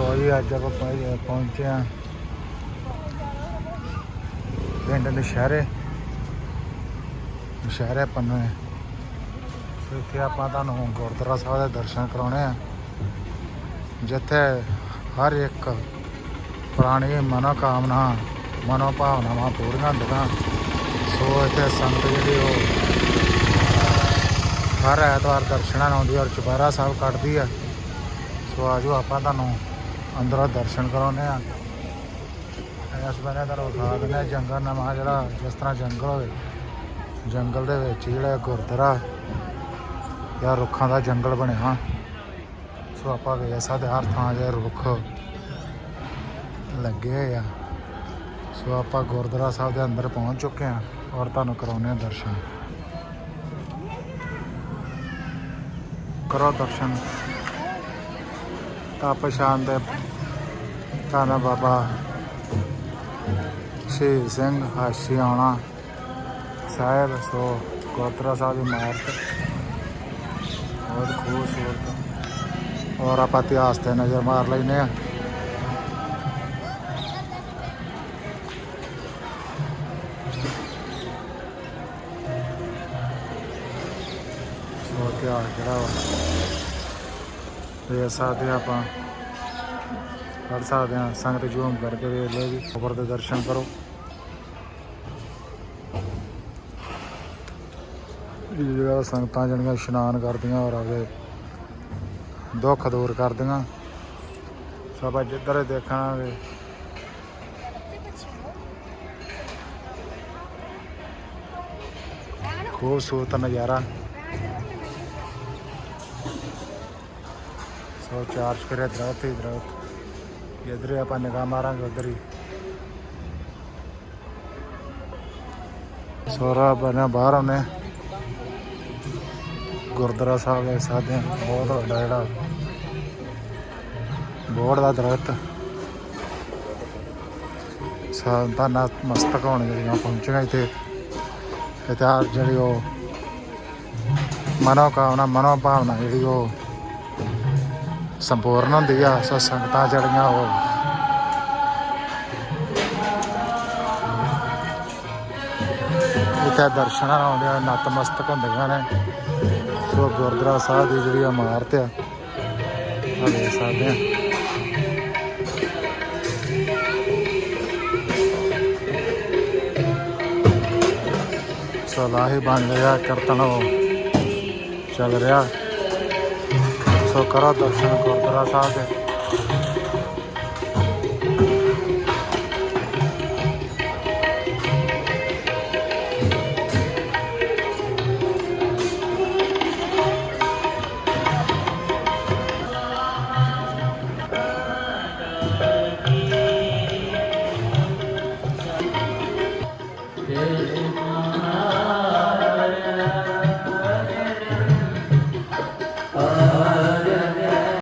ਸੋ ਜੀ, ਅੱਜ ਆਪਾਂ ਪਹੁੰ- ਪਹੁੰਚੇ ਆ ਪਿੰਡ ਨਸ਼ਹਿਰੇ ਨਸ਼ਹਿਰੇ ਪੰਨੇ ਸੋ ਇੱਥੇ ਆਪਾਂ ਤੁਹਾਨੂੰ ਗੁਰਦੁਆਰਾ ਸਾਹਿਬ ਦੇ ਦਰਸ਼ਨ ਕਰਾਉਣੇ ਆ। ਜਿੱਥੇ ਹਰ ਇੱਕ ਪੁਰਾਣੀ ਮਨੋਕਾਮਨਾ, ਮਨੋਭਾਵਨਾਵਾਂ ਪੂਰੀਆਂ ਹੁੰਦੀਆਂ। ਸੋ ਇੱਥੇ ਸੰਤ ਜਿਹੜੀ ਉਹ ਹਰ ਐਤਵਾਰ ਦਰਸ਼ਨਾਂ ਨੂੰ ਆਉਂਦੀ ਔਰ ਚੁਪਹਿਰਾ ਸਾਹਿਬ ਕੱਢਦੀ ਆ। ਸੋ ਆਜੋ ਆਪਾਂ ਤੁਹਾਨੂੰ ਅੰਦਰੋਂ ਦਰਸ਼ਨ ਕਰਾਉਂਦੇ ਆ ਇਸ ਵੇਲੇ ਤੁਹਾਨੂੰ ਵਿਖਾ ਦਿੰਦੇ ਜੰਗਲ ਨਵਾਂ ਜਿਹੜਾ, ਜਿਸ ਤਰ੍ਹਾਂ ਜੰਗਲ ਹੋਵੇ, ਜੰਗਲ ਦੇ ਵਿੱਚ ਜਿਹੜਾ ਗੁਰਦੁਆਰਾ, ਜਾਂ ਰੁੱਖਾਂ ਦਾ ਜੰਗਲ ਬਣਿਆ। ਸੋ ਆਪਾਂ ਵੇਖ ਸਕਦੇ ਹਰ ਥਾਂ 'ਤੇ ਰੁੱਖ ਲੱਗੇ ਹੋਏ ਆ। ਸੋ ਆਪਾਂ ਗੁਰਦੁਆਰਾ ਸਾਹਿਬ ਦੇ ਅੰਦਰ ਪਹੁੰਚ ਚੁੱਕੇ ਆ ਔਰ ਤੁਹਾਨੂੰ ਕਰਾਉਨੇ ਆ ਦਰਸ਼ਨ। ਕਰੋ ਦਰਸ਼ਨ। ਤਾਂ ਦੇ ਧੰਨ ਬਾਬਾ ਸ਼ਹੀਦ ਸਿੰਘ ਹਾਸ਼ੀਆਣਾ ਸਾਹਿਬ, ਸੋ ਗੁਰਦੁਆਰਾ ਸਾਹਿਬ ਦੀ ਇਮਾਰਤ। ਬਹੁਤ ਖੂਬਸੂਰਤ। ਔਰ ਆਪਾਂ ਇਤਿਹਾਸ ਤੇ ਨਜ਼ਰ ਮਾਰ ਲੈਨੇ ਆ ਸੋ ਇਤਿਹਾਸ ਜਿਹੜਾ ਵਾ ਵੇਖ ਸਕਦੇ ਹਾਂ ਆਪਾਂ ਪੜ੍ਹ ਸਕਦੇ ਹਾਂ ਸੰਗਤ ਜੂਮ ਕਰਕੇ ਵੇਖ ਲਓ ਜੀ ਉੱਪਰ ਦੇ ਦਰਸ਼ਨ ਕਰੋ ਇਹ ਜਗ੍ਹਾ ਸੰਗਤਾਂ ਜਿਹੜੀਆਂ ਇਸ਼ਨਾਨ ਕਰਦੀਆਂ ਔਰ ਆਪਦੇ ਦੁੱਖ ਦੂਰ ਕਰਦੀਆਂ ਸਭ ਜਿੱਧਰ ਦੇਖਾਂਗੇ ਖੂਬਸੂਰਤ ਨਜ਼ਾਰਾ ਸੋ ਚਾਰ ਚੁਫੇਰੇ ਦਰਖਤ ਹੀ ਦਰਖਤ ਜਿੱਧਰ ਆਪਾਂ ਨਿਗਾਹ ਮਾਰਾਂਗੇ ਉਧਰ ਹੀ। ਸੋਰਾ ਬਣਾ ਬਾਹਰ ਆਉਨੇ ਗੁਰਦੁਆਰਾ ਸਾਹਿਬ ਦੇ ਸਕਦੇ ਬਹੁਤ ਵੱਡਾ ਜਿਹੜਾ। ਬੋੜ ਦਾ ਦਰਖਤ। ਸੰਤਾਂ ਮਸਤਕ ਹੋਣ ਜਿਹੜੀਆਂ ਪਹੁੰਚੀਆਂ ਇੱਥੇ। ਇਤਿਹਾਸ ਆਹ ਜਿਹੜੀ ਉਹ ਮਨੋਕਾਮਨਾ, ਮਨੋਭਾਵਨਾ ਜਿਹੜੀ ਉਹ ਸੰਪੂਰਨ ਹੁੰਦੀ ਆ, ਸੋ ਸੰਗਤਾਂ ਜਿਹੜੀਆਂ ਉਹ ਇੱਥੇ ਦਰਸ਼ਨਾਂ ਨੂੰ ਆਉਂਦੀਆਂ, ਨਤਮਸਤਕ ਹੁੰਦੀਆਂ ਨੇ। ਸੋ ਗੁਰਦੁਆਰਾ ਸਾਹਿਬ ਦੀ ਜਿਹੜੀ ਇਮਾਰਤ ਆ ਆ ਦੇਖ ਸਕਦੇ ਆ। ਸੋ ਬਣ ਰਿਹਾ, ਕਰਤਨ ਉਹ ਚੱਲ ਰਿਹਾ। ਸੋ ਕਰੋ ਦਰਸ਼ਨ ਗੁਰਦੁਆਰਾ ਸਾਹਿਬ ਦੇ।